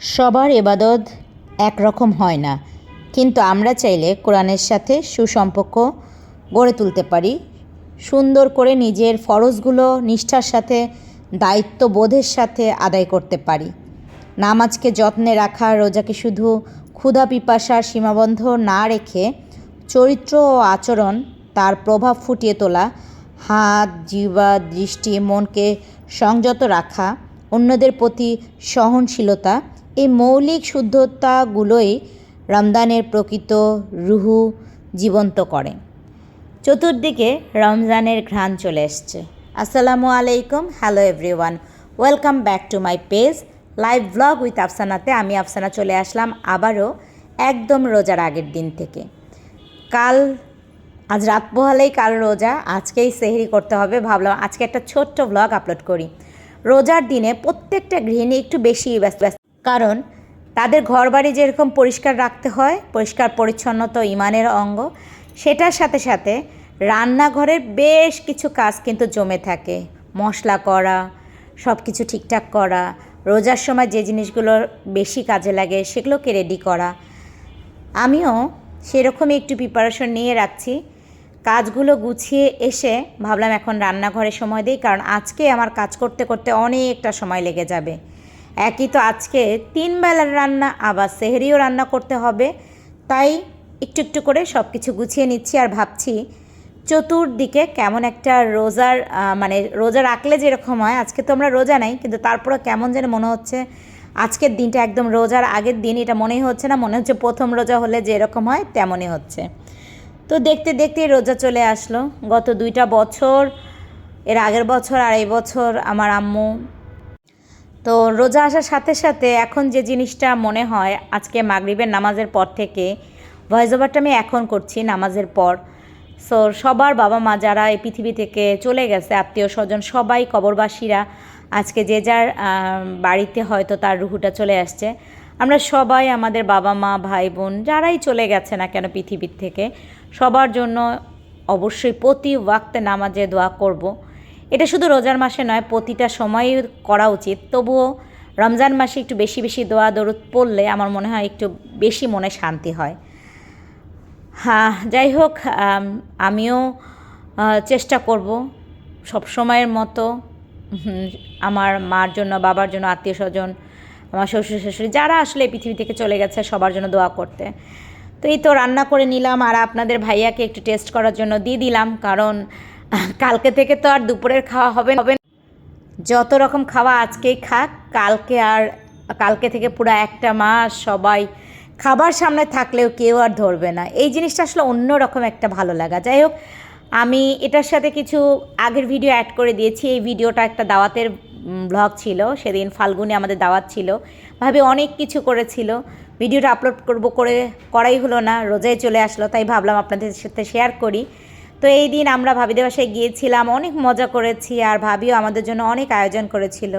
সবার এবাদত একরকম হয় না। কিন্তু আমরা চাইলে কোরআনের সাথে সুসম্পর্ক গড়ে তুলতে পারি, সুন্দর করে নিজের ফরজগুলো নিষ্ঠার সাথে, দায়িত্ববোধের সাথে আদায় করতে পারি। নামাজকে যত্নে রাখা, রোজাকে শুধু ক্ষুধা পিপাসার সীমাবদ্ধ না রেখে চরিত্র ও আচরণ তার প্রভাব ফুটিয়ে তোলা, হাত, জিহ্বা, দৃষ্টি, মনকে সংযত রাখা, অন্যদের প্রতি সহনশীলতা এই মৌলিক শুদ্ধতাগুলোই রমজানের প্রকৃত রুহু জীবন্ত করে। চতুর্দিকে রমজানের ঘ্রাণ চলে এসছে। আসসালামু আলাইকুম, hello everyone. Welcome back to my page, live blog with আফসানাতে। আমি আফসানা চলে আসলাম আবারও একদম রোজার আগের দিন থেকে। কাল, আজ রাত পোহালেই কাল রোজা, আজকেই সেহরি করতে হবে। ভাবলাম আজকে একটা ছোট্ট ব্লগ আপলোড করি। রোজার দিনে প্রত্যেকটা গৃহিণী একটু বেশি ব্যস্ত ব্যস্ত কারণ তাদের ঘরবাড়ি যেরকম পরিষ্কার রাখতে হয়, পরিষ্কার পরিচ্ছন্ন তো ইমানের অঙ্গ, সেটার সাথে সাথে রান্নাঘরের বেশ কিছু কাজ কিন্তু জমে থাকে। মশলা করা সব কিছু ঠিকঠাক করা, রোজার সময় যে জিনিসগুলো বেশি কাজে লাগে সেগুলোকে রেডি করা। আমিও সেরকমই একটু প্রিপারেশন নিয়ে রাখছি। কাজগুলো গুছিয়ে এসে ভাবলাম এখন রান্নাঘরে সময় দিই, কারণ আজকে আমার কাজ করতে করতে অনেকটা সময় লেগে যাবে। একই তো আজকে তিন বেলার রান্না, আবার সেহেরিও রান্না করতে হবে। তাই একটু একটু করে সব কিছু গুছিয়ে নিচ্ছি আর ভাবছি চতুর্দিকে কেমন একটা রোজার মানে রোজা রাখলে যেরকম হয়, আজকে তো আমরা রোজা নাই, কিন্তু তারপরে কেমন যেন মনে হচ্ছে। আজকের দিনটা একদম রোজার আগের দিন, এটা মনেই হচ্ছে না, মনে হচ্ছে প্রথম রোজা হলে যেরকম হয় তেমনই হচ্ছে। তো দেখতে দেখতে রোজা চলে আসলো। গত দুইটা বছর, এর আগের বছর আর এই বছর আমার আম্মু তো রোজা আসার সাথে সাথে এখন যে জিনিসটা মনে হয়, আজকে মাগরিবের নামাজের পর থেকে ভয়েস ওভারটা আমি এখন করছি নামাজের পর সো সবার বাবা মা যারা এই পৃথিবী থেকে চলে গেছে, আত্মীয় স্বজন, সবাই কবরবাসীরা, আজকে যে যার বাড়িতে হয়তো তার রুহুটা চলে আসছে আমরা সবাই আমাদের বাবা মা, ভাই বোন যারাই চলে গেছে না কেন পৃথিবীর থেকে, সবার জন্য অবশ্যই প্রতি ওয়াক্তে নামাজে দোয়া করব। এটা শুধু রোজার মাসে নয়, প্রতিটা সময় করা উচিত। তবুও রমজান মাসে একটু বেশি বেশি দোয়া দরুদ পড়লে আমার মনে হয় একটু বেশি মনে শান্তি হয়। হ্যাঁ যাই হোক আমিও চেষ্টা করব সব সময়ের মতো আমার মার জন্য, বাবার জন্য, আত্মীয় স্বজন, আমার শ্বশুর শাশুড়ি, যারা আসলে পৃথিবী থেকে চলে গেছে সবার জন্য দোয়া করতে। তো এই তো রান্না করে নিলাম, আর আপনাদের ভাইয়াকে একটু টেস্ট করার জন্য দিয়ে দিলাম, কারণ কালকে থেকে তো আর দুপুরের খাওয়া হবে হবে। যত রকম খাওয়া আজকেই খাক, কালকে আর কালকে থেকে পুরো একটা মাস সবাই খাবার সামনে থাকলেও কেউ আর ধরবে না। এই জিনিসটা আসলে অন্য রকম একটা ভালো লাগা। যাই হোক, আমি এটার সাথে কিছু আগের ভিডিও অ্যাড করে দিয়েছি। এই ভিডিওটা একটা দাওয়াতের ব্লগ ছিল। সেদিন ফাল্গুনে আমাদের দাওয়াত ছিল। ভাবে অনেক কিছু করেছিল। ভিডিওটা আপলোড করব করে, করাই হলো না। রোজায় চলে আসলো, তাই ভাবলাম আপনাদের সাথে শেয়ার করি। তো এই দিন আমরা ভাবিদের বাসায় গিয়েছিলাম, অনেক মজা করেছি আর ভাবিও আমাদের জন্য অনেক আয়োজন করেছিল।